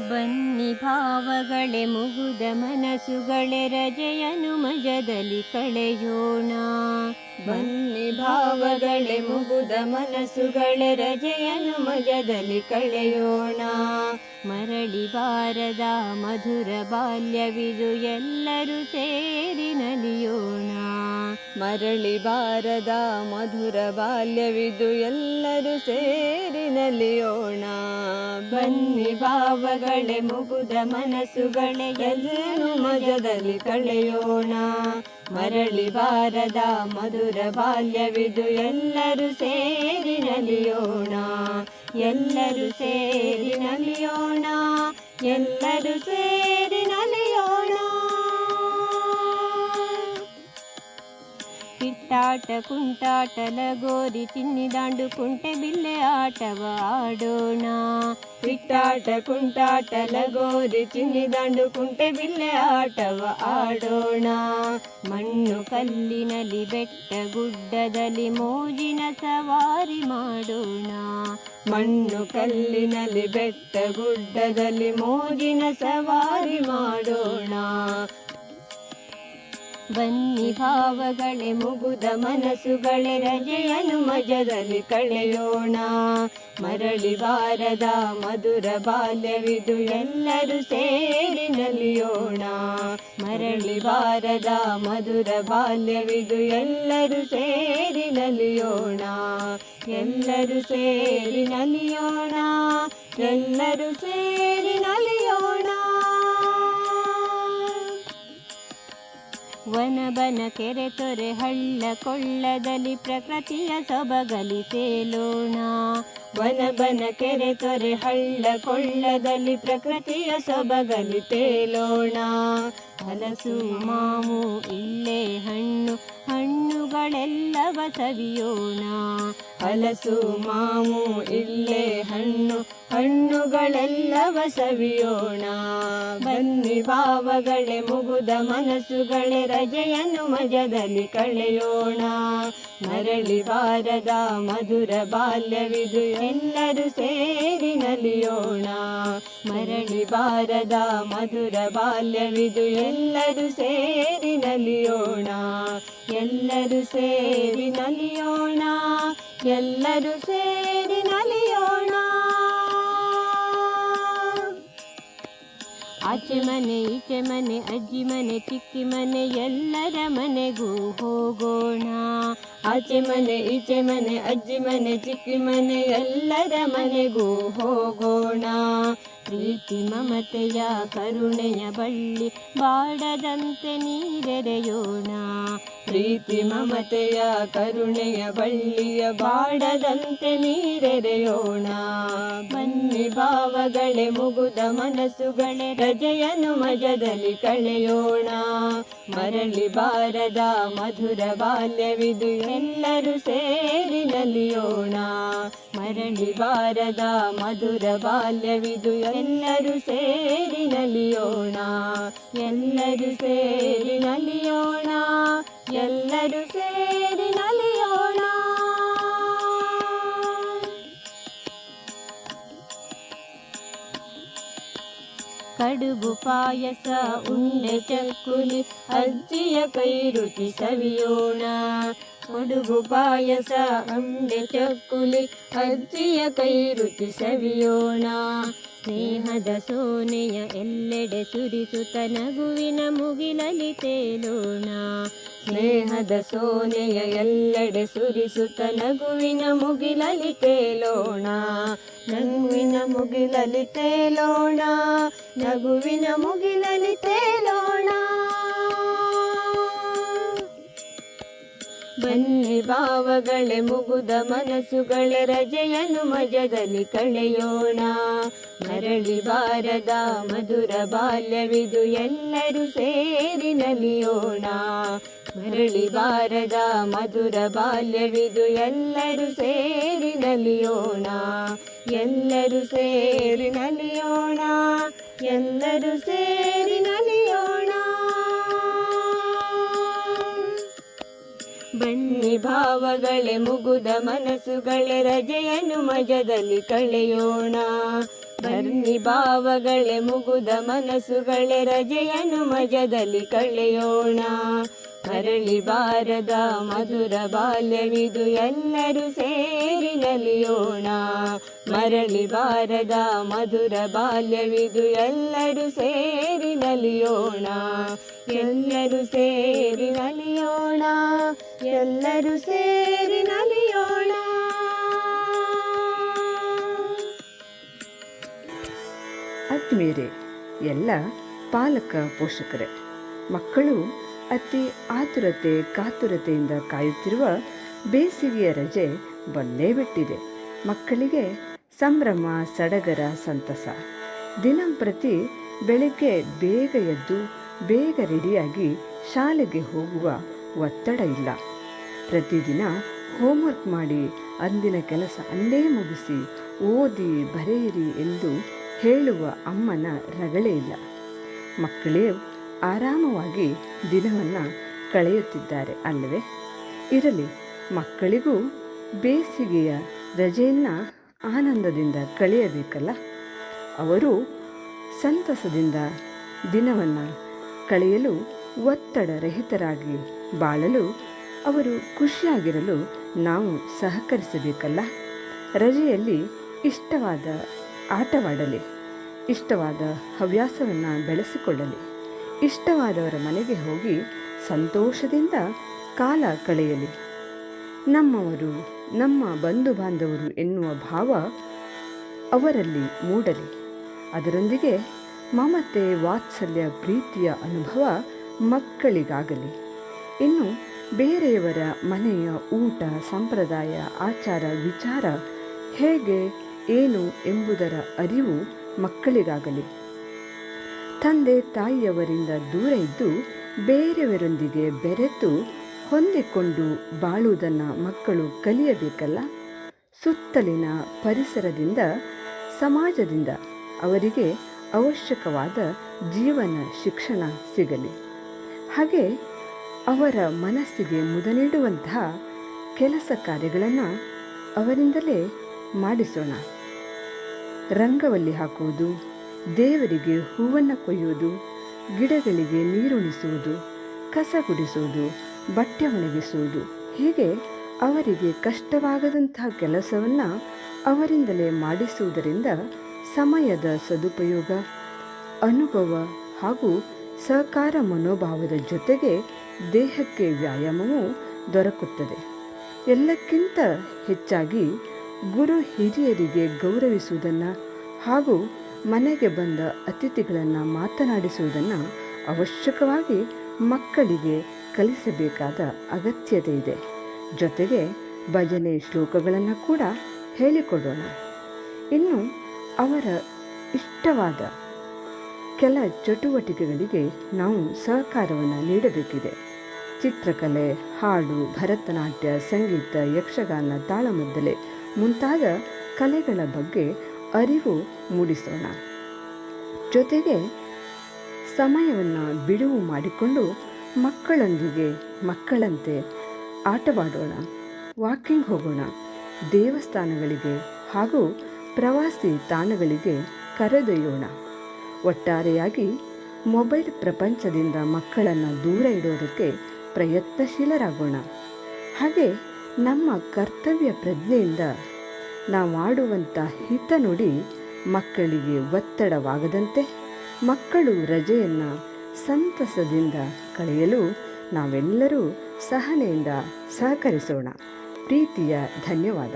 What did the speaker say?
ಬನ್ನಿ ಭಾವಗಳೇ ಮುಗುದ ಮನಸ್ಸುಗಳೇ ರಜೆಯನು ಮಜದಲ್ಲಿ ಕಳೆಯೋಣ. ಬನ್ನಿ ಭಾವಗಳೇ ಮುಗುದ ಮನಸ್ಸುಗಳೇ ರಜೆಯನು ಮಜದಲ್ಲಿ ಕಳೆಯೋಣ. ಮರಳಿ ಬಾರದ ಮಧುರ ಬಾಲ್ಯವಿದು ಎಲ್ಲರೂ ಸೇರಿ ನಲಿಯೋಣ. ಮರಳಿ ಬಾರದ ಮಧುರ ಬಾಲ್ಯವಿದು ಎಲ್ಲರೂ ಸೇರಿ ನಲಿಯೋಣ. ಬನ್ನಿ ಭಾವಗಳೇ ಮುಗುದ ಮನಸ್ಸುಗಳೇ ಎಲ್ಲರೂ ಮಜದಲ್ಲಿ ಕಳೆಯೋಣ. ಮರಳಿ ಬಾರದ ಮಧುರ ಬಾಲ್ಯವಿದು ಎಲ್ಲರೂ ಸೇರಿ ನಲಿಯೋಣ. ಎಲ್ಲರೂ ಸೇರಿ ನಲಿಯೋಣ. ಎಲ್ಲರೂ ಸೇರಿ ನಲಿಯೋಣ. ಕಿಟ್ಟಾಟ, ಕುಂಟಾಟ, ಲಗೋರಿ ಚಿನ್ನಿದಾಂಡು ಕುಂಟೆ ಬಿಲ್ಲೆ ಆಟವ ಆಡೋಣ. ಕಿಟ್ಟಾಟ, ಕುಂಟಾಟ, ಲಗೋರಿ ಚಿನ್ನಿದಾಂಡು ಕುಂಟೆ ಬಿಲ್ಲೆ ಆಟವ ಆಡೋಣ. ಮಣ್ಣು ಕಲ್ಲಿನಲ್ಲಿ ಬೆಟ್ಟ ಗುಡ್ಡದಲ್ಲಿ ಮೋಜಿನ ಸವಾರಿ ಮಾಡೋಣ. ಮಣ್ಣು ಕಲ್ಲಿನಲ್ಲಿ ಬೆಟ್ಟ ಗುಡ್ಡದಲ್ಲಿ ಮೋಜಿನ ಸವಾರಿ ಮಾಡೋಣ. ಬನ್ನಿ ಭಾವಗಳೇ, ಮುಗುದ ಮನಸ್ಸುಗಳೇ, ರಜೆಯನು ಮಜದಲ್ಲಿ ಕಳೆಯೋಣ. ಮರಳಿ ಬಾರದ ಮಧುರ ಬಾಲ್ಯವಿದು ಎಲ್ಲರೂ ಸೇರಿ ನಲಿಯೋಣ. ಮರಳಿ ಬಾರದ ಮಧುರ ಬಾಲ್ಯವಿದು ಎಲ್ಲರೂ ಸೇರಿ ನಲಿಯೋಣ. ಎಲ್ಲರೂ ಸೇರಿ ನಲಿಯೋಣ. ಎಲ್ಲರೂ ಸೇರಿ ವನಬನ ಕೆರೆ ತೊರೆ ಹಳ್ಳ ಕೊಳ್ಳದಲ್ಲಿ ಪ್ರಕೃತಿಯ ಸೊಬಗಲಿ ತೇಲೋಣ. ವನಬನ ಕೆರೆ ತೊರೆ ಹಳ್ಳ ಕೊಳ್ಳದಲ್ಲಿ ಪ್ರಕೃತಿಯ ಸೊಬಗಲಿ ತೇಲೋಣ. ಹಲಸು ಮಾವು ಇಲ್ಲೇ ಹಣ್ಣು, ಹಣ್ಣುಗಳೆಲ್ಲವ ಸವಿಯೋಣ. ಹಲಸು ಮಾವು ಇಲ್ಲೇ ಹಣ್ಣು ಹಣ್ಣುಗಳೆಲ್ಲವ ಸವಿಯೋಣ ಬನ್ನಿ ಭಾವಗಳೇ ಮುಗುದ ಮನಸ್ಸುಗಳೇ, ರಜೆಯನ್ನು ಮಜದಲ್ಲಿ ಕಳೆಯೋಣ. ಮರಳಿ ಬಾರದ ಮಧುರ ಬಾಲ್ಯವಿದು ಎಲ್ಲರೂ ಸೇರಿ ನಲಿಯೋಣ. ಮರಳಿ ಬಾರದ ಮಧುರ ಬಾಲ್ಯವಿದು ಎಲ್ಲರೂ ಸೇರಿ ನಲಿಯೋಣ. ಎಲ್ಲರೂ ಸೇರಿ ನಲಿಯೋಣ. ಎಲ್ಲರೂ ಸೇರಿ ನಲಿಯೋಣ. ಆಚೆ ಮನೆ, ಈಚೆ ಮನೆ, ಅಜ್ಜಿ ಮನೆ, ಚಿಕ್ಕಿ ಮನೆ, ಎಲ್ಲರ ಮನೆಗೂ ಹೋಗೋಣ. ಆಚೆ ಮನೆ, ಈಚೆ ಮನೆ, ಅಜ್ಜಿ ಮನೆ, ಚಿಕ್ಕಿ ಮನೆ, ಎಲ್ಲರ ಮನೆಗೂ ಹೋಗೋಣ. ಪ್ರೀತಿ, ಮಮತೆಯ ಕರುಣೆಯ ಬಳ್ಳಿ, ಬಾಡದಂತೆ ನೀರೆರೆಯೋಣ. ಪ್ರೀತಿ ಮಮತೆಯ ಕರುಣೆಯ ಬಳ್ಳಿಯ ಬಾಡದಂತೆ ನೀರೆರೆಯೋಣ. ಬನ್ನಿ ಭಾವಗಳೇ ಮುಗುದ ಮನಸ್ಸುಗಳೇ ರಜೆಯನ್ನು ಮಜದಲ್ಲಿ ಕಳೆಯೋಣ. ಮರಳಿ ಬಾರದ ಮಧುರ ಬಾಲ್ಯವಿದು ಎಲ್ಲರೂ ಸೇರಿ ನಲಿಯೋಣ. ಮರಳಿ ಬಾರದ ಮಧುರ ಬಾಲ್ಯವಿದು ಎಲ್ಲರೂ ಸೇರಿ ನಲಿಯೋಣ. ಎಲ್ಲರೂ ಸೇರಿ ನಲಿಯೋಣ. ಎಲ್ಲರೂ ಸೇರಿ ನಲಿಯೋಣ. ಕಡುಬು ಪಾಯಸ ಉಂಡೆ ಚಕ್ಕುಲಿ ಅಜ್ಜಿಯ ಕೈ ರುಚಿ ಸವಿಯೋಣ. ಕಡುಬು ಪಾಯಸ, ಅಂಬೆ ಚಕ್ಕುಲಿ, ಅಜ್ಜಿಯ ಕೈ ರುಚಿ ಸವಿಯೋಣ. ಸ್ನೇಹದ ಸೋನೆಯ ಎಲ್ಲೆಡೆ ಸುರಿಸುತ್ತ ನಗುವಿನ ಮುಗಿಲಲಿ ತೇಲೋಣ. ಸ್ನೇಹದ ಸೋನೆಯ ಎಲ್ಲೆಡೆ ಸುರಿಸುತ್ತ ನಗುವಿನ ಮುಗಿಲಲಿ ತೇಲೋಣ. ನಗುವಿನ ಮುಗಿಲಲಿ ತೇಲೋಣ, ನಗುವಿನ ಮುಗಿಲಲಿ ತೇಲೋಣ. ಬನ್ನಿ ಭಾವಗಳೇ ಮುಗುದ ಮನಸ್ಸುಗಳ ರಜೆಯನ್ನು ಮಜದಲ್ಲಿ ಕಳೆಯೋಣ. ಮರಳಿ ಬಾರದ ಮಧುರ ಬಾಲ್ಯವಿದು ಎಲ್ಲರೂ ಸೇರಿ ನಲಿಯೋಣ. ಮರಳಿ ಬಾರದ ಮಧುರ ಬಾಲ್ಯವಿದು ಎಲ್ಲರೂ ಸೇರಿ ನಲಿಯೋಣ. ಎಲ್ಲರೂ ಸೇರಿ ನಲಿಯೋಣ. ಎಲ್ಲರೂ ಸೇರಿ ನಲಿಯೋಣ ಬನ್ನಿ ಭಾವಗಳೇ ಮುಗುದ ಮನಸ್ಸುಗಳೇ ರಜೆಯನ್ನು ಮಜದಲ್ಲಿ ಕಳೆಯೋಣ. ಬನ್ನಿ ಭಾವಗಳೇ ಮುಗುದ ಮನಸ್ಸುಗಳೇ ರಜೆಯನ್ನು ಮಜದಲ್ಲಿ ಕಳೆಯೋಣ. ಮರಳಿ ಬಾರದ ಮಧುರ ಬಾಲ್ಯವಿದು ಎಲ್ಲರೂ ಸೇರಿ ನಲಿಯೋಣ ಮರಳಿ ಬಾರದ ಮಧುರ ಬಾಲ್ಯವಿದು ಎಲ್ಲರೂ ಸೇರಿ ನಲಿಯೋಣ ಎಲ್ಲರೂ ಸೇರಿ ನಲಿಯೋಣ ಎಲ್ಲರೂ ಸೇರಿ ನಲಿಯೋಣ ಆತ್ಮೀಯರೇ, ಎಲ್ಲ ಪಾಲಕ ಪೋಷಕರೇ, ಮಕ್ಕಳು ಅತಿ ಆತುರತೆ, ಕಾತುರತೆಯಿಂದ ಕಾಯುತ್ತಿರುವ ಬೇಸಿಗೆಯ ರಜೆ ಬಂದೇ ಬಿಟ್ಟಿದೆ. ಮಕ್ಕಳಿಗೆ ಸಂಭ್ರಮ, ಸಡಗರ, ಸಂತಸ. ದಿನಂಪ್ರತಿ ಬೆಳಗ್ಗೆ ಬೇಗ ಎದ್ದು ಬೇಗ ರೆಡಿಯಾಗಿ ಶಾಲೆಗೆ ಹೋಗುವ ಒತ್ತಡ ಇಲ್ಲ. ಪ್ರತಿದಿನ ಹೋಮ್ವರ್ಕ್ ಮಾಡಿ ಅಂದಿನ ಕೆಲಸ ಅಲ್ಲೇ ಮುಗಿಸಿ ಓದಿ, ಬರೆಯಿರಿ ಎಂದು ಹೇಳುವ ಅಮ್ಮನ ರಗಳೇ ಇಲ್ಲ. ಮಕ್ಕಳೇ ಆರಾಮವಾಗಿ ದಿನವನ್ನು ಕಳೆಯುತ್ತಿದ್ದಾರೆ ಅಲ್ಲವೇ? ಇರಲಿ, ಮಕ್ಕಳಿಗೂ ಬೇಸಿಗೆಯ ರಜೆಯನ್ನು ಆನಂದದಿಂದ ಕಳೆಯಬೇಕಲ್ಲ? ಅವರು ಸಂತಸದಿಂದ ದಿನವನ್ನು ಕಳೆಯಲು ಒತ್ತಡ ರಹಿತರಾಗಿ ಬಾಳಲು ಅವರು ಖುಷಿಯಾಗಿರಲು ನಾವು ಸಹಕರಿಸಬೇಕಲ್ಲ? ರಜೆಯಲ್ಲಿ ಇಷ್ಟವಾದ ಆಟವಾಡಲಿ, ಇಷ್ಟವಾದ ಹವ್ಯಾಸವನ್ನು ಬೆಳೆಸಿಕೊಳ್ಳಲಿ. ಇಷ್ಟವಾದವರ ಮನೆಗೆ ಹೋಗಿ ಸಂತೋಷದಿಂದ ಕಾಲ ಕಳೆಯಲಿ. ನಮ್ಮವರು, ನಮ್ಮ ಬಂಧು ಬಾಂಧವರು ಎನ್ನುವ ಭಾವ ಅವರಲ್ಲಿ ಮೂಡಲಿ. ಅದರೊಂದಿಗೆ ಮಮತೆ, ವಾತ್ಸಲ್ಯ, ಪ್ರೀತಿಯ ಅನುಭವ ಮಕ್ಕಳಿಗಾಗಲಿ. ಇನ್ನು ಬೇರೆಯವರ ಮನೆಯ ಊಟ, ಸಂಪ್ರದಾಯ, ಆಚಾರ, ವಿಚಾರ ಹೇಗೆ, ಏನು ಎಂಬುದರ ಅರಿವು ಮಕ್ಕಳಿಗಾಗಲಿ. ತಂದೆ ತಾಯಿಯವರಿಂದ ದೂರ ಇದ್ದು ಬೇರೆಯವರೊಂದಿಗೆ ಬೆರೆತು ಹೊಂದಿಕೊಂಡು ಬಾಳುವುದನ್ನು ಮಕ್ಕಳು ಕಲಿಯಬೇಕಲ್ಲ? ಸುತ್ತಲಿನ ಪರಿಸರದಿಂದ, ಸಮಾಜದಿಂದ ಅವರಿಗೆ ಅವಶ್ಯಕವಾದ ಜೀವನ ಶಿಕ್ಷಣ ಸಿಗಲಿ. ಹಾಗೆ ಅವರ ಮನಸ್ಸಿಗೆ ಮುದ ನೀಡುವಂತಹ ಕೆಲಸ ಕಾರ್ಯಗಳನ್ನು ಅವರಿಂದಲೇ ಮಾಡಿಸೋಣ. ರಂಗವಲ್ಲಿ ಹಾಕುವುದು ದೇವರಿಗೆ ಹೂವನ್ನು ಕೊಯ್ಯುವುದು, ಗಿಡಗಳಿಗೆ ನೀರುಣಿಸುವುದು, ಕಸ ಗುಡಿಸುವುದು, ಬಟ್ಟೆ ಒಣಗಿಸುವುದು, ಹೀಗೆ ಅವರಿಗೆ ಕಷ್ಟವಾಗದಂತಹ ಕೆಲಸವನ್ನು ಅವರಿಂದಲೇ ಮಾಡಿಸುವುದರಿಂದ ಸಮಯದ ಸದುಪಯೋಗ, ಅನುಭವ ಹಾಗೂ ಸಹಕಾರ ಮನೋಭಾವದ ಜೊತೆಗೆ ದೇಹಕ್ಕೆ ವ್ಯಾಯಾಮವೂ ದೊರಕುತ್ತದೆ. ಎಲ್ಲಕ್ಕಿಂತ ಹೆಚ್ಚಾಗಿ ಗುರು ಹಿರಿಯರಿಗೆ ಗೌರವಿಸುವುದನ್ನು ಹಾಗೂ ಮನೆಗೆ ಬಂದ ಅತಿಥಿಗಳನ್ನು ಮಾತನಾಡಿಸುವುದನ್ನು ಅವಶ್ಯಕವಾಗಿ ಮಕ್ಕಳಿಗೆ ಕಲಿಸಬೇಕಾದ ಅಗತ್ಯತೆ ಇದೆ. ಜೊತೆಗೆ ಭಜನೆ ಶ್ಲೋಕಗಳನ್ನು ಕೂಡ ಹೇಳಿಕೊಡೋಣ. ಇನ್ನು ಅವರ ಇಷ್ಟವಾದ ಕೆಲ ಚಟುವಟಿಕೆಗಳಿಗೆ ನಾವು ಸಹಕಾರವನ್ನು ನೀಡಬೇಕಿದೆ. ಚಿತ್ರಕಲೆ, ಹಾಡು, ಭರತನಾಟ್ಯ, ಸಂಗೀತ, ಯಕ್ಷಗಾನ, ತಾಳಮದ್ದಲೆ ಮುಂತಾದ ಕಲೆಗಳ ಬಗ್ಗೆ ಅರಿವು ಮೂಡಿಸೋಣ. ಜೊತೆಗೆ ಸಮಯವನ್ನು ಬಿಡುವು ಮಾಡಿಕೊಂಡು ಮಕ್ಕಳೊಂದಿಗೆ ಮಕ್ಕಳಂತೆ ಆಟವಾಡೋಣ. ವಾಕಿಂಗ್ ಹೋಗೋಣ. ದೇವಸ್ಥಾನಗಳಿಗೆ ಹಾಗೂ ಪ್ರವಾಸಿ ತಾಣಗಳಿಗೆ ಕರೆದೊಯ್ಯೋಣ. ಒಟ್ಟಾರೆಯಾಗಿ ಮೊಬೈಲ್ ಪ್ರಪಂಚದಿಂದ ಮಕ್ಕಳನ್ನು ದೂರ ಇಡೋದಕ್ಕೆ ಪ್ರಯತ್ನಶೀಲರಾಗೋಣ. ಹಾಗೆ ನಮ್ಮ ಕರ್ತವ್ಯ ಪ್ರಜ್ಞೆಯಿಂದ ನಾವಾಡುವಂಥ ಹಿತನುಡಿ ಮಕ್ಕಳಿಗೆ ಒತ್ತಡವಾಗದಂತೆ ಮಕ್ಕಳು ರಜೆಯನ್ನು ಸಂತಸದಿಂದ ಕಳೆಯಲು ನಾವೆಲ್ಲರೂ ಸಹನೆಯಿಂದ ಸಹಕರಿಸೋಣ. ಪ್ರೀತಿಯ ಧನ್ಯವಾದ.